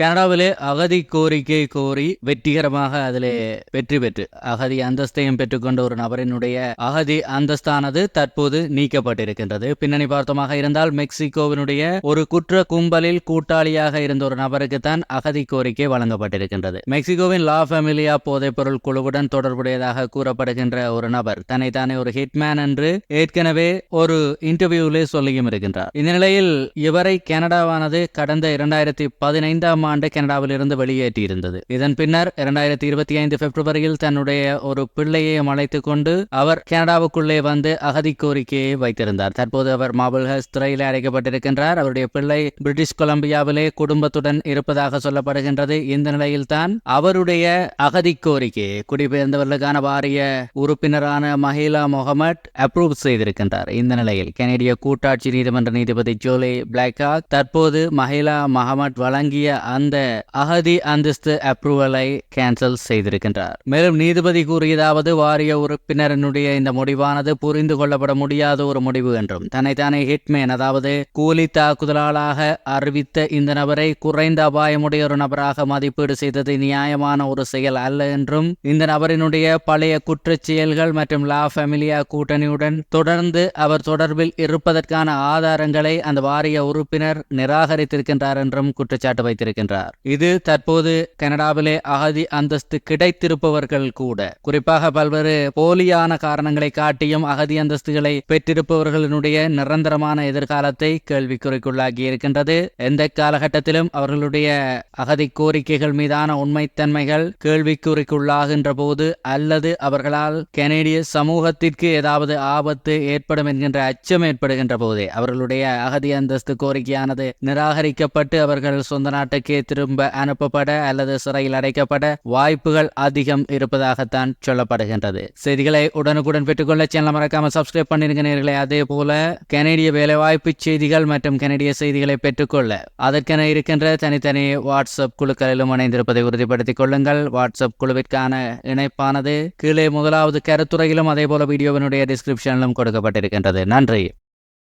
கனடாவிலே அகதி கோரிக்கை கோரி வெற்றிகரமாக அதிலே வெற்றி பெற்று அகதி அந்தஸ்தையும் பெற்றுக்கொண்ட ஒரு நபரினுடைய அகதி அந்தஸ்தானது தற்போது நீக்கப்பட்டிருக்கின்றது. பின்னணி பார்த்தமாக இருந்தால் மெக்சிகோவினுடைய ஒரு குற்ற கும்பலில் கூட்டாளியாக இருந்த ஒரு நபருக்கு தான் அகதி கோரிக்கை வழங்கப்பட்டிருக்கின்றது. மெக்சிகோவின் லா ஃபெமிலியா போதைப்பொருள் குழுவுடன் தொடர்புடையதாக கூறப்படுகின்ற ஒரு நபர் தன்னை தானே ஒரு ஹிட்மேன் என்று ஏற்கனவே ஒரு இன்டர்வியூவிலே சொல்லியும் இருக்கின்றார். இந்த நிலையில் இவரை கனடாவானது கடந்த இரண்டாயிரத்தி பதினைந்தாம் ஆண்டு கனடாவிலிருந்து வெளியேற்றியிருந்தது. இதன் பின்னர் இரண்டாயிரத்தி இருபத்தி ஐந்து பிப்ரவரியில் தன்னுடைய ஒரு பிள்ளையையும் அழைத்துக் கொண்டு அவர் கனடாவுக்குள்ளே வந்து அகதி கோரிக்கையை வைத்திருந்தார். தற்போது அவர் மாபிள் ஹஸ் துறையில் அடைக்கப்பட்டிருக்கின்றார். அவருடைய பிள்ளை பிரிட்டிஷ் கொலம்பியாவிலே குடும்பத்துடன் இருப்பதாக சொல்லப்படுகின்றது. இந்த நிலையில்தான் அவருடைய அகதி கோரிக்கையை குடிபெயர்ந்தவர்களுக்கான வாரிய உறுப்பினரான மஹிலா முகமட் அப்ரூவ் செய்திருக்கின்றார். இந்த நிலையில் கனேடிய கூட்டாட்சி நீதிமன்ற நீதிபதி ஜோலி பிளாக்காக் தற்போது மஹிலா மஹமட் வழங்கிய அந்த அகதி அந்தஸ்து அப்ரூவலை கேன்சல் செய்திருக்கின்றார். மேலும் நீதிபதி கூறியதாவது வாரிய உறுப்பினரனுடைய இந்த முடிவானது புரிந்து கொள்ளப்பட முடியாத ஒரு முடிவு என்றும் தன்னைத்தானே ஹிட்மேன் அதாவது கூலி தாக்குதலாளாக அறிவித்த இந்த நபரை குறைந்த அபாயமுடைய ஒரு நபராக மதிப்பீடு செய்தது நியாயமான ஒரு செயல் அல்ல என்றும் இந்த நபரினுடைய பழைய குற்றச் செயல்கள் மற்றும் லா ஃபெமிலியா கூட்டணியுடன் தொடர்ந்து அவர் தொடர்பில் இருப்பதற்கான ஆதாரங்களை அந்த வாரிய உறுப்பினர் நிராகரித்திருக்கின்றார் என்றும் குற்றச்சாட்டு வைத்திருக்கின்றார். இது தற்போது கனடாவிலே அகதி அந்தஸ்து கிடைத்திருப்பவர்கள் கூட குறிப்பாக பல்வேறு போலியான காரணங்களை காட்டியும் அகதி அந்தஸ்துகளை பெற்றிருப்பவர்களுடைய நிரந்தரமான எதிர்காலத்தை கேள்விக்குறிக்குள்ளாகி இருக்கின்றது. எந்த காலகட்டத்திலும் அவர்களுடைய அகதி கோரிக்கைகள் மீதான உண்மைத்தன்மைகள் கேள்விக்குறிக்குள்ளாகின்ற போது அல்லது அவர்களால் கனேடிய சமூகத்திற்கு ஏதாவது ஆபத்து ஏற்படும் என்கின்ற அச்சம் ஏற்படுகின்ற போதே அவர்களுடைய அகதி அந்தஸ்து கோரிக்கையானது நிராகரிக்கப்பட்டு அவர்கள் சொந்த நாட்டுக்கு நாட்டுக்கே திரும்ப அனுப்பப்பட அல்லது சிறையில் அடைக்கப்பட வாய்ப்புகள் அதிகம் இருப்பதாகத்தான் சொல்லப்படுகின்றது. செய்திகளை உடனுக்குடன் பெற்றுக்கொள்ள சேனல் மறக்காம சப்ஸ்கிரைப் பண்ணிருங்க நேர்களை. அதே போல கனேடிய வேலைவாய்ப்பு செய்திகள் மற்றும் கனடிய செய்திகளை பெற்றுக்கொள்ள அதற்கென இருக்கின்ற தனித்தனி வாட்ஸ்அப் குழுக்களிலும் இணைந்திருப்பதை உறுதிப்படுத்திக் கொள்ளுங்கள். வாட்ஸ்அப் குழுவிற்கான இணைப்பானது கீழே முதலாவது கருத்துறையிலும் அதே போல வீடியோவினுடைய டிஸ்கிரிப்ஷனிலும் கொடுக்கப்பட்டிருக்கின்றது. நன்றி.